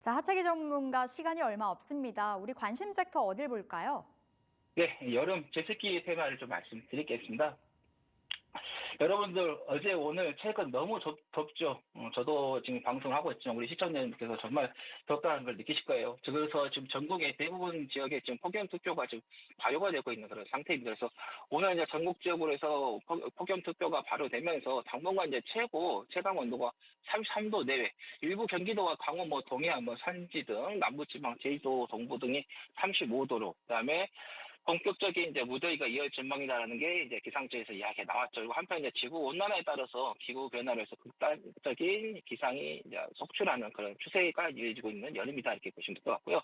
자, 하차기 전문가 시간이 얼마 없습니다. 우리 관심 섹터 어딜 볼까요? 네, 여름 제습기 테마를 좀 말씀드리겠습니다. 여러분들 어제 오늘 최근 너무 덥, 죠 저도 지금 방송하고 있지만 우리 시청자님께서 정말 덥다는 걸 느끼실 거예요. 그래서 지금 전국의 대부분 지역에 지금 폭염 특보가 지금 발효가 되고 있는 그런 상태입니다. 그래서 오늘 이제 전국 지역으로 해서 폭염 특보가 발효되면서 당분간 이제 최고 최강 온도가 33도 내외, 일부 경기도와 강원 뭐 동해안 뭐 산지 등 남부지방 제주도 동부 등이 35도로 그다음에 본격적인 이제 무더위가 이어질 전망이다라는 게 이제 기상청에서 이야기가 나왔죠. 그리고 한편 이제 지구 온난화에 따라서 기후 변화로 해서 극단적인 기상이 이제 속출하는 그런 추세가 이어지고 있는 여름이다 이렇게 보시면 될 것 같고요.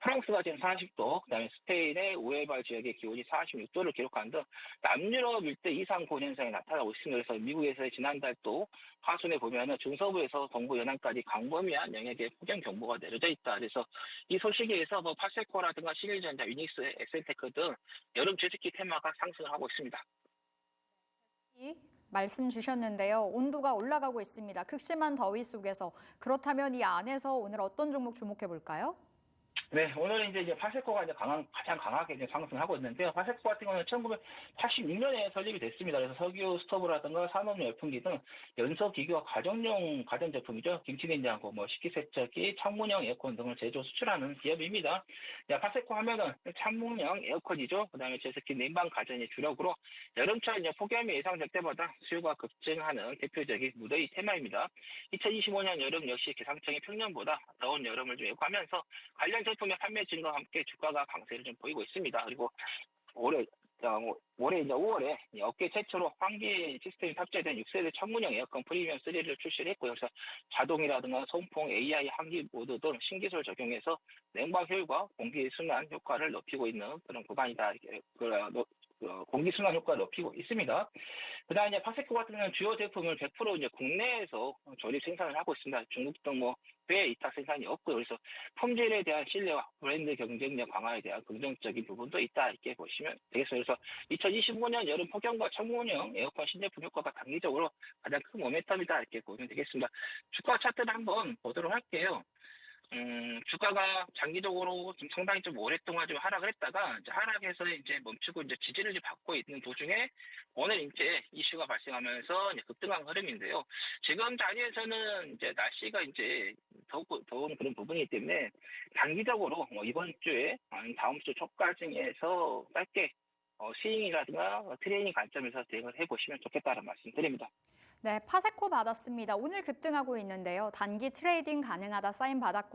프랑스가 지금 40도, 그다음에 스페인의 우에발 지역의 기온이 46도를 기록하는 등 남유럽 일대 이상 고온 현상이 나타나고 있습니다. 그래서 미국에서 지난달 또 하순에 보면은 중서부에서 동부 연안까지 강범위한 영역의 폭염 경보가 내려져 있다. 그래서 이 소식에 의해서 뭐 파세코라든가 신일전자, 유닉스, 엑센테크 등 여름 제습기 테마가 상승을 하고 있습니다. 이 말씀 주셨는데요. 온도가 올라가고 있습니다. 극심한 더위 속에서 그렇다면 이 안에서 오늘 어떤 종목 주목해 볼까요? 네, 오늘 이제 이제 파세코가 이제 강한, 가장 강하게 이제 상승하고 있는데요. 파세코 같은 경우는 1986년에 설립이 됐습니다. 그래서 석유 스토브라든가 산업용 열풍기 등 연소 기기와 가정용 가전제품이죠. 김치냉장고, 뭐 식기세척기, 창문형 에어컨 등을 제조 수출하는 기업입니다. 자, 파세코 하면은 창문형 에어컨이죠. 그 다음에 제습기 냉방 가전이 주력으로 여름철 이제 폭염이 예상될 때마다 수요가 급증하는 대표적인 무더위 테마입니다. 2025년 여름 역시 기상청이 평년보다 더운 여름을 좀 예고하면서 관련 제 품의 판매 증가와 함께 주가가 강세를 좀 보이고 있습니다. 그리고 올해 어, 올해 이제 5월에 업계 최초로 환기 시스템이 탑재된 6세대 천문형 에어컨 프리미엄 3를 출시를 했고요. 그래서 자동이라든가 송풍, AI 환기 모드 등 신기술 적용해서 냉방 효율과 공기 순환 효과를 높이고 있는 그런 구간이다. 이렇게 그, 그 공기 순환 효과를 높이고 있습니다. 그 다음에 이제 파세코 같은 경우는 주요 제품을 100% 이제 국내에서 조립 생산을 하고 있습니다. 중국 등뭐 배 이탁 생산이 없고요. 그래서 품질에 대한 신뢰와 브랜드 경쟁력 강화에 대한 긍정적인 부분도 있다 이렇게 보시면 되겠습니다. 그래서 2025년 여름 폭염과 청문형 에어컨 신제품 효과가 단기적으로 가장 큰 모멘텀이다 이렇게 보면 되겠습니다. 주가 차트를 한번 보도록 할게요. 음, 주가가 장기적으로 좀 상당히 좀 오랫동안 좀 하락을 했다가 이제 하락해서 이제 멈추고 이제 지지를 좀 받고 있는 도중에 오늘 이제 이슈가 발생하면서 이제 급등한 흐름인데요. 지금 자리에서는 이제 날씨가 이제 더우, 더운 그런 부분이기 때문에 단기적으로 뭐 이번 주에 아니면 다음 주 초까지에서 짧게 어, 스윙이라든가 트레이닝 관점에서 대응을 해보시면 좋겠다는 말씀 드립니다. 네, 파세코 받았습니다. 오늘 급등하고 있는데요. 단기 트레이딩 가능하다 사인 받았고요.